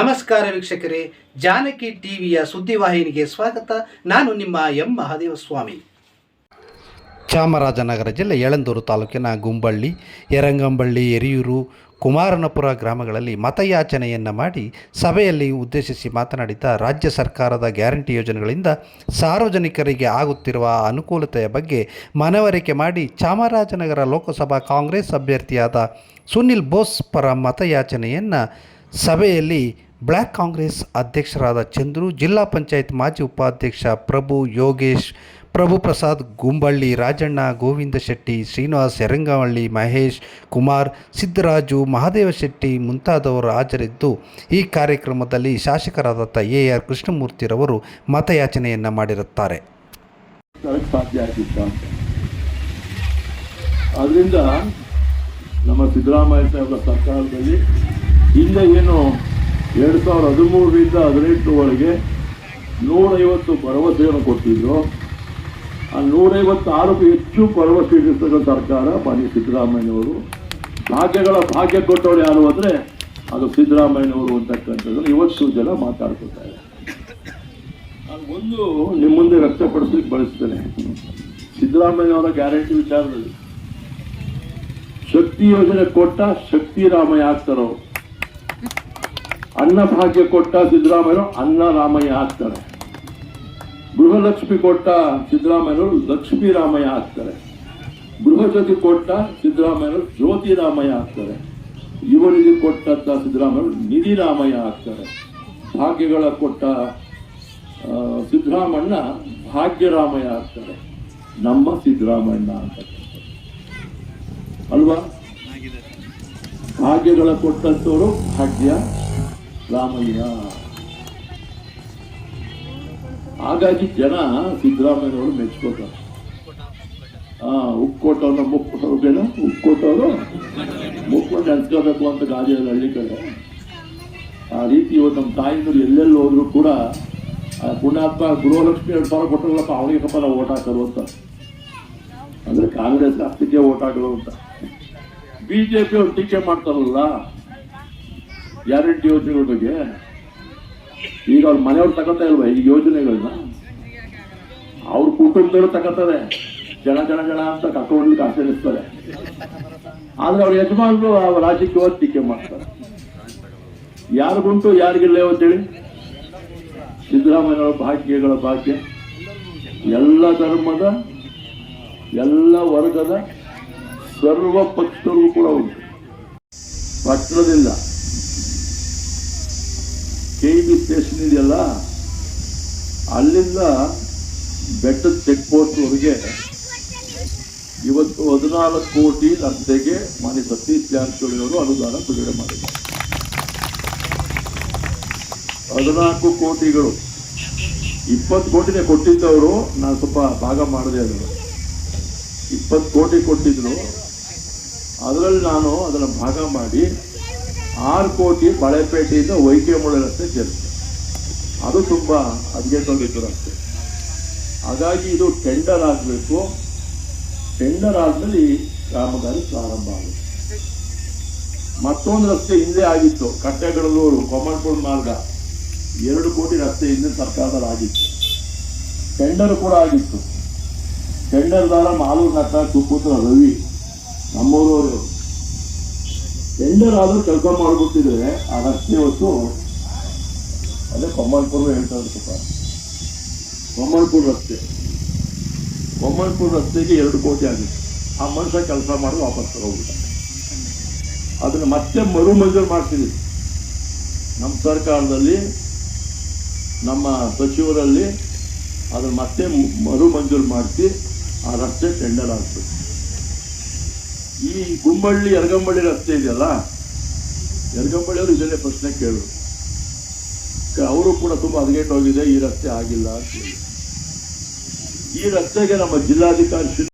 ನಮಸ್ಕಾರ ವೀಕ್ಷಕರೇ, ಜಾನಕಿ ಟಿವಿಯ ಸುದ್ದಿವಾಹಿನಿಗೆ ಸ್ವಾಗತ. ನಾನು ನಿಮ್ಮ ಎಂ. ಮಹಾದೇವ ಸ್ವಾಮಿ ಚಾಮರಾಜನಗರ ಜಿಲ್ಲೆ ಯಳಂದೂರು ತಾಲೂಕಿನ ಗುಂಬಳ್ಳಿ, ಯರಂಗಂಬಳ್ಳಿ, ಎರಿಯೂರು, ಕುಮಾರನಪುರ ಗ್ರಾಮಗಳಲ್ಲಿ ಮತಯಾಚನೆಯನ್ನು ಮಾಡಿ ಸಭೆಯಲ್ಲಿ ಉದ್ದೇಶಿಸಿ ಮಾತನಾಡಿದ ರಾಜ್ಯ ಸರ್ಕಾರದ ಗ್ಯಾರಂಟಿ ಯೋಜನೆಗಳಿಂದ ಸಾರ್ವಜನಿಕರಿಗೆ ಆಗುತ್ತಿರುವ ಅನುಕೂಲತೆಯ ಬಗ್ಗೆ ಮನವರಿಕೆ ಮಾಡಿ ಚಾಮರಾಜನಗರ ಲೋಕಸಭಾ ಕಾಂಗ್ರೆಸ್ ಅಭ್ಯರ್ಥಿಯಾದ ಸುನಿಲ್ ಬೋಸ್ ಪರ ಮತಯಾಚನೆಯನ್ನು ಸಭೆಯಲ್ಲಿ ಬ್ಲ್ಯಾಕ್ ಕಾಂಗ್ರೆಸ್ ಅಧ್ಯಕ್ಷರಾದ ಚಂದ್ರು, ಜಿಲ್ಲಾ ಪಂಚಾಯತ್ ಮಾಜಿ ಉಪಾಧ್ಯಕ್ಷ ಪ್ರಭು ಯೋಗೇಶ್, ಪ್ರಭು ಪ್ರಸಾದ್ ಗುಂಬಳ್ಳಿ, ರಾಜಣ್ಣ ಗೋವಿಂದ ಶೆಟ್ಟಿ, ಶ್ರೀನಿವಾಸ್ ಯರಂಗವಳ್ಳಿ ಮಹೇಶ್ ಕುಮಾರ್, ಸಿದ್ದರಾಜು, ಮಹಾದೇವ ಶೆಟ್ಟಿ ಮುಂತಾದವರು ಹಾಜರಿದ್ದು, ಈ ಕಾರ್ಯಕ್ರಮದಲ್ಲಿ ಶಾಸಕರಾದ ಎ. ಆರ್. ಕೃಷ್ಣಮೂರ್ತಿರವರು ಮತಯಾಚನೆಯನ್ನು ಮಾಡಿರುತ್ತಾರೆ. ನಮ್ಮ ಸಿದ್ದರಾಮಯ್ಯ ಸರ್ಕಾರದಲ್ಲಿ ಹಿಂದೆ ಏನು ಎರಡು ಸಾವಿರದ ಹದಿಮೂರರಿಂದ ಹದಿನೆಂಟು ಒಳಗೆ ನೂರೈವತ್ತು ಭರವಸೆಯನ್ನು ಕೊಟ್ಟಿದ್ರು. ಆ ನೂರೈವತ್ತಾರಕ್ಕೂ ಹೆಚ್ಚು ಭರವಸೆ ಇಟ್ಟಿರ್ತಕ್ಕಂಥ ಸರ್ಕಾರ, ಮಾನ್ಯ ಸಿದ್ದರಾಮಯ್ಯನವರು. ಭಾಗ್ಯಗಳ ಭಾಗ್ಯ ಕೊಟ್ಟವರು ಯಾರು ಅಂದರೆ ಅದು ಸಿದ್ದರಾಮಯ್ಯನವರು ಅಂತಕ್ಕಂಥದ್ದನ್ನು ಇವತ್ತು ಜನ ಮಾತಾಡ್ಕೊತಾರೆ ನಾನು ಒಂದು ನಿಮ್ಮ ಮುಂದೆ ವ್ಯಕ್ತಪಡಿಸ್ಲಿಕ್ಕೆ ಬಯಸ್ತೇನೆ. ಸಿದ್ದರಾಮಯ್ಯನವರ ಗ್ಯಾರಂಟಿ ವಿಚಾರದಲ್ಲಿ ಶಕ್ತಿ ಯೋಜನೆ ಕೊಟ್ಟ ಶಕ್ತಿರಾಮಯ್ಯ ಆಗ್ತಾರೋ ಅನ್ನ ಭಾಗ್ಯ ಕೊಟ್ಟ ಸಿದ್ದರಾಮಯ್ಯರು ಅನ್ನ ರಾಮಯ್ಯ ಆಗ್ತಾರೆ. ಗೃಹಲಕ್ಷ್ಮಿ ಕೊಟ್ಟ ಸಿದ್ದರಾಮಯ್ಯರು ಲಕ್ಷ್ಮೀ ರಾಮಯ್ಯ ಆಗ್ತಾರೆ. ಗೃಹಜ್ಯೋತಿ ಕೊಟ್ಟ ಸಿದ್ದರಾಮಯ್ಯರು ಜ್ಯೋತಿ ರಾಮಯ್ಯ ಆಗ್ತಾರೆ. ಯುವನಿಧಿ ಕೊಟ್ಟಂತ ಸಿದ್ದರಾಮಯ್ಯರು ನಿಧಿ ರಾಮಯ್ಯ ಆಗ್ತಾರೆ. ಭಾಗ್ಯಗಳ ಕೊಟ್ಟ ಸಿದ್ದರಾಮಣ್ಣ ಭಾಗ್ಯರಾಮಯ್ಯ ಆಗ್ತಾರೆ. ನಮ್ಮ ಸಿದ್ದರಾಮಣ್ಣ ಅಂತ ಅಲ್ವಾ? ಭಾಗ್ಯಗಳ ಕೊಟ್ಟಂತವರು ಭಾಗ್ಯ ರಾಮಯ್ಯ ಹಾಗಾಗಿ ಜನ ಸಿದ್ದರಾಮಯ್ಯನವರು ಮೆಚ್ಕೋತಾರೆ. ಹಾ ಉಪ್ಪು ಮುಕ್ಕೋಟೇನ ಉಕ್ಕೋಟವರು? ಮುಕ್ಕೊಂಡು ನೆನ್ಸ್ಕೋಬೇಕು ಅಂತ ಗಾದಿಯಲ್ಲಿ ಹಳ್ಳಿ ಕಡೆ ಆ ರೀತಿ ಇವತ್ತು ನಮ್ಮ ತಾಯಿಂದರು ಎಲ್ಲೆಲ್ಲಿ ಹೋದ್ರು ಕೂಡ ಆ ಪುಣ್ಯಾತ್ಮ ಗೃಹಲಕ್ಷ್ಮಿ ಎರಡು ಸಾವಿರ ಕೊಟ್ಟರಲ್ಲಪ್ಪ ಅವನಿಗೆ ಕಪ್ಪ ನಾವು ಓಟ್ ಹಾಕೋದು ಅಂತ. ಅಂದ್ರೆ ಕಾಂಗ್ರೆಸ್ ಅಷ್ಟಕ್ಕೆ ಓಟ್ ಹಾಕೋದು ಅಂತ. ಬಿಜೆಪಿ ಅವ್ರು ಟೀಕೆ ಮಾಡ್ತಾರಲ್ಲ ಗ್ಯಾರಂಟಿ ಯೋಜನೆಗಳ ಬಗ್ಗೆ. ಈಗ ಅವ್ರ ಮನೆಯವ್ರು ತಗೋತಾ ಇಲ್ವಾ ಈ ಯೋಜನೆಗಳನ್ನ? ಅವ್ರ ಕುಟುಂಬದವರು ತಗೋತಾರೆ. ಜನ ಜನ ಜನ ಅಂತ ಕರ್ಕೊಂಡು ಆಚರಿಸ್ತಾರೆ ಆದ್ರೆ ಅವ್ರ ಯಜಮಾನರು ಆ ರಾಜಕೀಯ ಟೀಕೆ ಮಾಡ್ತಾರೆ. ಯಾರಿಗುಂಟು ಯಾರಿಗಿಲ್ಲ ಅಂತೇಳಿ? ಸಿದ್ದರಾಮಯ್ಯನವರ ಭಾಗ್ಯಗಳ ಭಾಗ್ಯ. ಎಲ್ಲ ಧರ್ಮದ, ಎಲ್ಲ ವರ್ಗದ ಸರ್ವ ಪಕ್ಷರು ಕೂಡ ಉಂಟು. ಪಟ್ಟಣದಿಂದ. ಅಲ್ಲಿಂದ ಬೆಟ್ಟದ ಚೆಕ್ ಪೋಸ್ಟ್ವರೆಗೆ ಇವತ್ತು ಹದಿನಾಲ್ಕು ಕೋಟಿ ರಸ್ತೆಗೆ ಮಾನ್ಯ ಸತೀಶ್ ಜಾರಕಿಹೊಳಿ ಅವರು ಅನುದಾನ ಬಿಡುಗಡೆ ಮಾಡಿದ್ದಾರೆ. ಹದಿನಾಲ್ಕು ಕೋಟಿಗಳು. ಇಪ್ಪತ್ತು ಕೋಟಿನೇ ಕೊಟ್ಟಿದ್ದವರು ನಾನು ಸ್ವಲ್ಪ ಭಾಗ ಮಾಡಿದೆ ಅದನ್ನು. ಇಪ್ಪತ್ತು ಕೋಟಿ ಕೊಟ್ಟಿದ್ರು. ಅದರಲ್ಲಿ ನಾನು ಅದನ್ನು ಭಾಗ ಮಾಡಿ ಆರು ಕೋಟಿ ಬಳೆಪೇಟೆಯಿಂದ ವೈಕೆ ರಸ್ತೆ ಸೇರಿಸಿದೆ. ಅದು ತುಂಬ ರಸ್ತೆ ಹಾಗಾಗಿ ಇದು ಟೆಂಡರ್ ಆಗಬೇಕು. ಟೆಂಡರ್ ಆದ್ಮೇಲೆ ಕಾಮಗಾರಿ ಪ್ರಾರಂಭ ಆಗುತ್ತೆ. ಮತ್ತೊಂದು ರಸ್ತೆ ಹಿಂದೆ ಆಗಿತ್ತು. ಕಟ್ಟೆಗಳಲ್ಲೂ ಕೊಮಲ್ಪುರ ಮಾರ್ಗ. ಎರಡು ಕೋಟಿ ರಸ್ತೆ ಹಿಂದೆ ಸರ್ಕಾರದಲ್ಲಿ ಆಗಿತ್ತು. ಟೆಂಡರ್ ಕೂಡ ಆಗಿತ್ತು. ಟೆಂಡರ್ದಾರ ಮಾಲೂರು ನಟ ಸುಪುತ್ರ ರವಿ, ನಮ್ಮೂರವರು. ಟೆಂಡರ್ ಆದರೂ ಕೆಲಸ ಮಾಡಿಬಿಟ್ಟಿದ್ರೆ ಆ ರಸ್ತೆ ಇವತ್ತು ಅದೇ ಕೊಮ್ಮಲ್ಪುರ ಹೇಳ್ತಾರೆ ಸ್ವಲ್ಪ. ಕೊಮ್ಮಲ್ಪುರ ರಸ್ತೆ. ಕೊಮ್ಮಲ್ಪುರ ರಸ್ತೆಗೆ ಎರಡು ಕೋಟಿ ಆಗಿತ್ತು ಆ ಮನುಷ್ಯ ಕೆಲಸ ಮಾಡಿ ವಾಪಸ್ ತಗೋಗ್ಬಿಟ್ಟ ಅದನ್ನ ಮತ್ತೆ ಮರು ಮಂಜೂರು ಮಾಡ್ತೀವಿ. ನಮ್ಮ ಸರ್ಕಾರದಲ್ಲಿ, ನಮ್ಮ ಸಚಿವರಲ್ಲಿ ಅದನ್ನು ಮತ್ತೆ ಮರು ಮಂಜೂರು ಮಾಡಿಸಿ ಆ ರಸ್ತೆ ಟೆಂಡರ್ ಆಗ್ತದೆ. ಈ ಗುಂಬಳ್ಳಿ, ಯರಗಂಬಳ್ಳಿ ರಸ್ತೆ ಇದೆಯಲ್ಲ ಎರಗಂಬಳ್ಳಿಯವರು ಇದನ್ನೇ ಪ್ರಶ್ನೆ ಕೇಳಿದ್ರು. ಅವರು ಕೂಡ ತುಂಬಾ ಹದಗೆಟ್ಟು ಹೋಗಿದೆ ಈ ರಸ್ತೆ ಆಗಿಲ್ಲ ಈ ರಸ್ತೆಗೆ ನಮ್ಮ ಜಿಲ್ಲಾಧಿಕಾರಿ